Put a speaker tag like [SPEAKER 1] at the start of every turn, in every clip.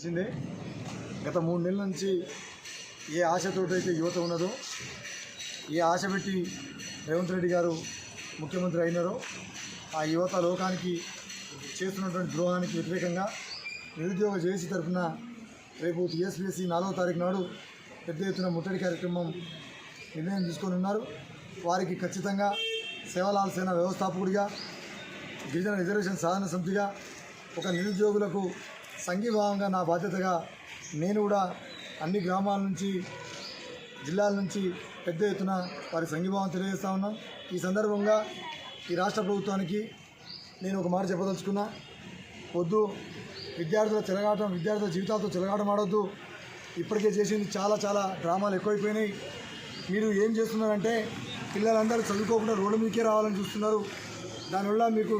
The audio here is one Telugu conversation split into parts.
[SPEAKER 1] గత మూడు నెలల నుంచి ఏ ఆశతోటైతే యువత ఉన్నదో ఏ ఆశ పెట్టి రేవంత్ రెడ్డి గారు ముఖ్యమంత్రి అయినారో ఆ యువత లోకానికి చేస్తున్నటువంటి ద్రోహానికి వ్యతిరేకంగా నిరుద్యోగ జేసీ తరఫున రేపు టీఎస్పీఎస్సీ నాలుగో తారీఖు నాడు పెద్ద ఎత్తున ముట్టడి కార్యక్రమం నిర్ణయం తీసుకొని ఉన్నారు. వారికి ఖచ్చితంగా సేవలాల సేన వ్యవస్థాపకుడిగా గిరిజన రిజర్వేషన్ సాధన సమితిగా ఒక నిరుద్యోగులకు సంఘీభావంగా నా బాధ్యతగా నేను కూడా అన్ని గ్రామాల నుంచి జిల్లాల నుంచి పెద్ద ఎత్తున వారి సంఘీభావం తెలియజేస్తా ఉన్నాం. ఈ సందర్భంగా ఈ రాష్ట్ర ప్రభుత్వానికి నేను ఒక మాట చెప్పదలుచుకున్నా. వద్దు విద్యార్థుల చెలగాటం విద్యార్థుల జీవితాలతో చెలగాటం ఆడొద్దు. ఇప్పటికే చేసింది చాలా చాలా డ్రామాలు ఎక్కువైపోయినాయి. మీరు ఏం చేస్తున్నారంటే పిల్లలందరూ చదువుకోకుండా రోడ్డు మీదకే రావాలని చూస్తున్నారు. దానివల్ల మీకు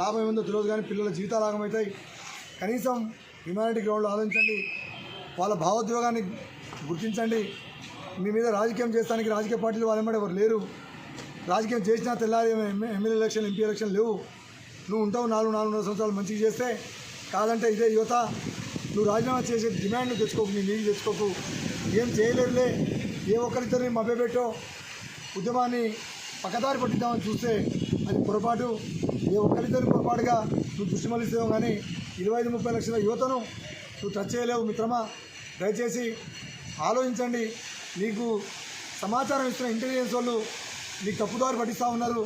[SPEAKER 1] లాభం ఏముందో తెలియదు కానీ పిల్లల జీవితాలు ఆగమవుతాయి. కనీసం హ్యుమానిటీ గ్రౌండ్లో ఆలోచించండి? వాళ్ళ భావోద్వేగాన్ని గుర్తించండి. మీ మీద రాజకీయం చేస్తానికి రాజకీయ పార్టీలు వాళ్ళు ఎవరు లేరు. రాజకీయం చేసినా తెల్లారి ఎమ్మెల్యే ఎలక్షన్ ఎంపీ ఎలక్షన్ లేవు. నువ్వు ఉంటావు నాలుగు నాలుగున్నర సంవత్సరాలు మంచిగా చేస్తే కాదంటే ఇదే యువత. నువ్వు రాజీనామా చేసే డిమాండ్ తెచ్చుకోకు నీ నీళ్ళు తెచ్చుకోకు. ఏం చేయలేదులే ఏ ఒక్కరిద్దరిని మభ్యపెట్టో. ఉద్యమాన్ని పక్కదారి పట్టిద్దామని చూస్తే అది పొరపాటు. ఏ ఒక్కరిద్దరిని పొరపాటుగా నువ్వు దృష్టి మళ్ళిస్తావు కానీ ఇరవై ఐదు ముప్పై లక్షల యువతను నువ్వు టచ్ చేయలేవు మిత్రమా? దయచేసి ఆలోచించండి. నీకు సమాచారం ఇస్తున్న ఇంటెలిజెన్స్ వాళ్ళు నీకు తప్పుదారి పట్టిస్తూ ఉన్నారు.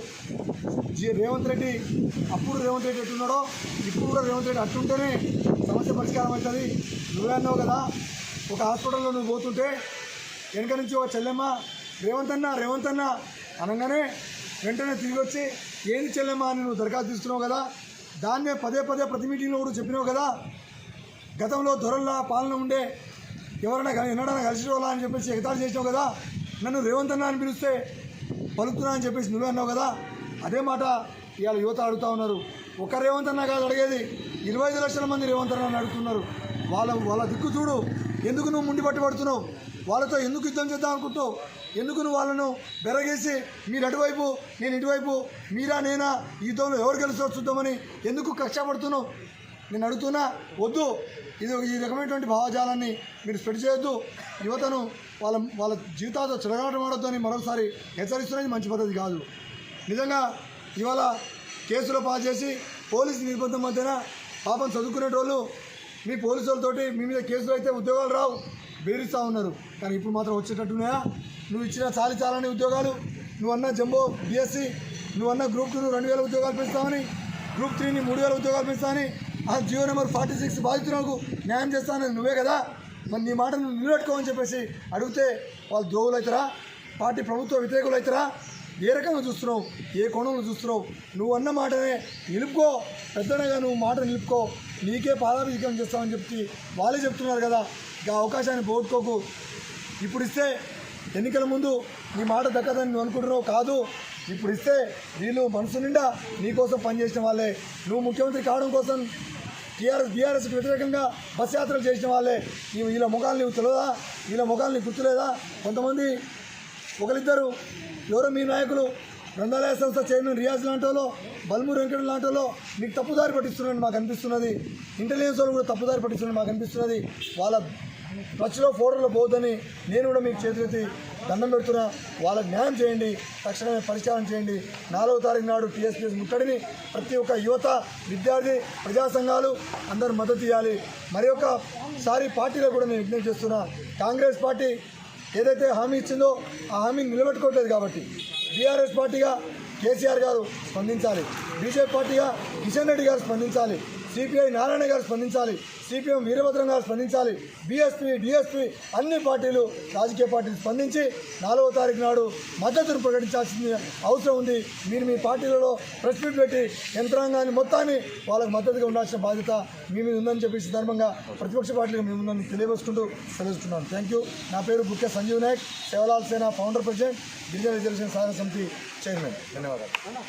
[SPEAKER 1] జి రేవంత్ రెడ్డి అప్పుడు రేవంత్ రెడ్డి ఎట్టున్నాడో ఇప్పుడు కూడా రేవంత్ రెడ్డి అట్టుంటేనే సమస్య పరిష్కారం అవుతుంది. నువ్వే అన్నావు కదా ఒక హాస్పిటల్లో నువ్వు పోతుంటే వెనక నుంచి ఒక చెల్లెమ్మ రేవంత్ అన్న రేవంత్ అన్న అనగానే వెంటనే తిరిగి వచ్చి ఏంది చెల్లెమ్మ అని నువ్వు దరఖాస్తు తీసుకున్నావు కదా? దాన్నే పదే పదే ప్రతి మీటింగ్లో కూడా చెప్పినావు కదా. గతంలో దొరల్లా పాలన ఉండే ఎవరైనా కానీ ఎన్నడైనా అని చెప్పేసి ఎగతాళి చేసినావు కదా. నన్ను రేవంత్ అన్న అని పిలిస్తే పలుకుతున్నా అని చెప్పేసి నువ్వే అన్నావు కదా. అదే మాట ఇవాళ యువత అడుగుతా ఉన్నారు. ఒక రేవంత్ అన్న కాదు అడిగేది. ఇరవై ఐదు లక్షల మంది రేవంత్ అన్న అని వాళ్ళ వాళ్ళ దిక్కు చూడు. ఎందుకు నువ్వు ముండి పట్టి పడుతున్నావు? వాళ్ళతో ఎందుకు యుద్ధం చేద్దాం అనుకుంటావు ఎందుకు నువ్వు వాళ్ళను బెరగేసి మీరు అటువైపు నేను ఇటువైపు మీరా నేనా యుద్ధంలో ఎవరు గెలుస్తారో చూద్దామని ఎందుకు కష్టపడుతున్నావు? నేను అడుగుతున్నా వద్దు. ఇది ఈ రకమైనటువంటి భావజాలాన్ని మీరు స్ప్రెడ్ చేయొద్దు. యువతను వాళ్ళ వాళ్ళ జీవితాలతో చిరగాటం ఆడొద్దు అని మరొకసారి హెచ్చరిస్తున్నది మంచి పద్ధతి కాదు. నిజంగా ఇవాళ కేసులో పాస్ చేసి పోలీసు నిర్బంధం మధ్యన పాపం చదువుకునేటోళ్ళు మీ పోలీసులతోటి మీ మీద కేసులు అయితే ఉద్యోగాలు రావు. బెదిరిస్తూ ఉన్నారు. కానీ ఇప్పుడు మాత్రం వచ్చేటట్టున్నాయా? నువ్వు ఇచ్చిన చాలి చాలని ఉద్యోగాలు నువ్వు అన్న జంబో బీఎస్సీ నువ్వు అన్న గ్రూప్ టూ రెండు వేల ఉద్యోగాలు పెంచుతామని గ్రూప్ త్రీని మూడు వేల ఉద్యోగాలు పెంచుతామని ఆ జియో నెంబర్ ఫార్టీ సిక్స్ బాధితులకు న్యాయం చేస్తానని నువ్వే కదా? మరి నీ మాటను నిలబెట్టుకోమని చెప్పేసి అడిగితే వాళ్ళు దోవులు అవుతారా పార్టీ ప్రభుత్వ వ్యతిరేకులు అవుతారా ఏ రకంగా చూస్తున్నావు? ఏ కోణంలో చూస్తున్నావు? నువ్వు అన్న మాటనే నిలుపుకో. పెద్దనగా నువ్వు మాట నిలుపుకో. నీకే పాదాభిషేకం చేస్తామని చెప్పి వాళ్ళే చెప్తున్నారు కదా. ఇక అవకాశాన్ని పోగొట్టుకోకు. ఇప్పుడు ఇస్తే ఎన్నికల ముందు నీ మాట దక్కదని నువ్వు అనుకుంటున్నావు కాదు. ఇప్పుడు ఇస్తే వీళ్ళు మనసు నిండా నీకోసం పనిచేసిన వాళ్ళే. నువ్వు ముఖ్యమంత్రి కావడం కోసం టీఆర్ఎస్ బీఆర్ఎస్కి వ్యతిరేకంగా బస్ యాత్రలు చేసిన వాళ్ళే. నువ్వు వీళ్ళ ముఖాలు నీకు తెలియదా వీళ్ళ ముఖాలు నీకు గుర్తులేదా? కొంతమంది ఒకరిద్దరు ఎవరో మీ నాయకులు గ్రంథాలయ సంస్థ చైర్మన్ రియాజ్ లాంటోలో వాళ్ళు వెంకట లాంటోలో మీకు తప్పుదారి పట్టిస్తున్నారని మాకు అనిపిస్తున్నది. ఇంటెలిజెన్స్ వాళ్ళు కూడా తప్పుదారి పట్టిస్తున్నారని మాకు అనిపిస్తున్నది. వాళ్ళ పచ్చిలో ఫోటోలో పోవద్దని నేను కూడా మీకు చేతులెత్తి దండం పెడుతున్నా. వాళ్ళకి న్యాయం చేయండి తక్షణమే పరిష్కారం చేయండి. నాలుగో తారీఖు నాడు టీఎస్పీఎస్ ముట్టడిని ప్రతి ఒక్క యువత విద్యార్థి ప్రజా సంఘాలు అందరూ మద్దతు ఇవ్వాలి. మరి ఒకసారి పార్టీలో కూడా నేను విజ్ఞప్తి చేస్తున్నా. కాంగ్రెస్ పార్టీ ఏదైతే హామీ ఇచ్చిందో ఆ హామీని నిలబెట్టుకోవట్లేదు కాబట్టి బీఆర్ఎస్ పార్టీగా కేసీఆర్ గారు స్పందించాలి. బీజేపీ పార్టీగా కిషన్ రెడ్డి గారు స్పందించాలి. సిపిఐ నారాయణ గారు స్పందించాలి సిపిఎం వీరభద్రం గారు స్పందించాలి బీఎస్పీ డిఎస్పీ అన్ని పార్టీలు రాజకీయ పార్టీలు స్పందించి నాలుగో తారీఖు నాడు మద్దతును ప్రకటించాల్సింది అవసరం ఉంది. మీరు మీ పార్టీలలో ప్రెస్ మీట్ పెట్టి యంత్రాంగాన్ని మొత్తాన్ని వాళ్ళకు మద్దతుగా ఉండాల్సిన బాధ్యత మీ మీద ఉందని చెప్పి సందర్భంగా ప్రతిపక్ష పార్టీలకు మేము ఉందని తెలియవస్తుంటూ తెలుస్తున్నాను థ్యాంక్ యూ నా పేరు బుక్కే సంజీవ్ నాయక్ సేవలాల్ సేన ఫౌండర్ ప్రెసిడెంట్ గిరిజన రిజర్వేషన్ సాధన సమితి చైర్మన్. ధన్యవాదాలు.